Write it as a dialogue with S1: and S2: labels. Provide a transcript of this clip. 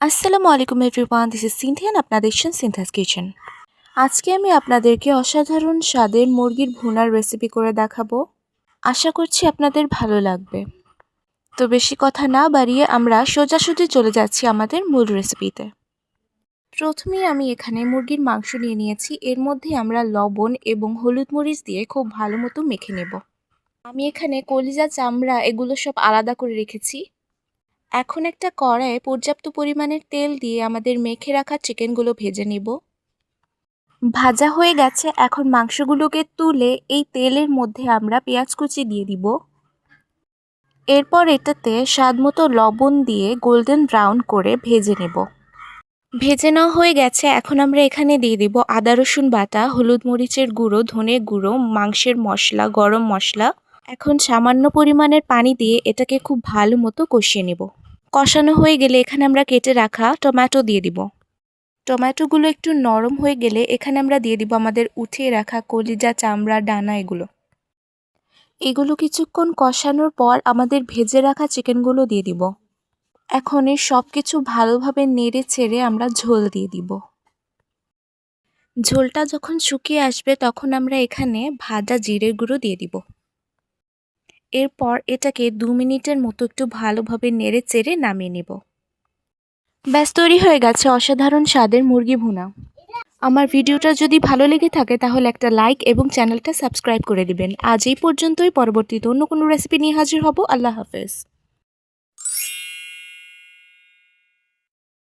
S1: আসসালামু আলাইকুম everyone this is সিনথিয়ান আপনাদের সিনথাস কিচেন আজকে আমি আপনাদেরকে অসাধারণ স্বাদের মুরগির ভুনার রেসিপি করে দেখাবো। আশা করছি আপনাদের ভালো লাগবে। তো বেশি কথা না বাড়িয়ে আমরা সোজাসুজি চলে যাচ্ছি আমাদের মূল রেসিপিতে প্রথমেই আমি এখানে মুরগির মাংস নিয়ে নিয়েছি। এর মধ্যে আমরা লবণ এবং হলুদ মরিচ দিয়ে খুব ভালো মতো মেখে নেব। আমি এখানে কলিজা, চামড়া এগুলো সব আলাদা করে রেখেছি। এখন একটা কড়াইয়ে পর্যাপ্ত পরিমাণের তেল দিয়ে আমাদের মেখে রাখা চিকেনগুলো ভেজে নিব। ভাজা হয়ে গেছে, এখন মাংসগুলোকে তুলে এই তেলের মধ্যে আমরা পেঁয়াজ কুচি দিয়ে দিব। এরপর এটাতে স্বাদমতো লবণ দিয়ে গোল্ডেন ব্রাউন করে ভেজে নেব। ভেজে নেওয়া হয়ে গেছে, এখন আমরা এখানে দিয়ে দিব আদা রসুন বাটা, হলুদ মরিচের গুঁড়ো, ধনে গুঁড়ো, মাংসের মশলা, গরম মশলা এখন সামান্য পরিমাণের পানি দিয়ে এটাকে খুব ভালো মতো কষিয়ে নেব। কষানো হয়ে গেলে এখানে আমরা কেটে রাখা টমেটো দিয়ে দিব। টমেটোগুলো একটু নরম হয়ে গেলে এখানে আমরা দিয়ে দিব আমাদের উঠিয়ে রাখা কলিজা, চামড়া, ডানা এগুলো। এগুলো কিছুক্ষণ কষানোর পর আমাদের ভেজে রাখা চিকেনগুলো দিয়ে দিব। এখন এই সব কিছু ভালোভাবে নেড়ে চেড়ে আমরা ঝোল দিয়ে দিব। ঝোলটা যখন শুকিয়ে আসবে তখন আমরা এখানে ভাজা জিরে গুঁড়ো দিয়ে দিব। এরপর এটাকে দু মিনিটের মতো একটু ভালোভাবে নেড়ে চেড়ে নামিয়ে নেব। ব্যাস, তৈরি হয়ে গেছে অসাধারণ স্বাদের মুরগি ভুনা। আমার ভিডিওটা যদি ভালো লেগে থাকে তাহলে একটা লাইক এবং চ্যানেলটা সাবস্ক্রাইব করে দিবেন। আজ এই পর্যন্তই, পরবর্তীতে অন্য কোনো রেসিপি নিয়ে হাজির হব। আল্লাহ হাফেজ।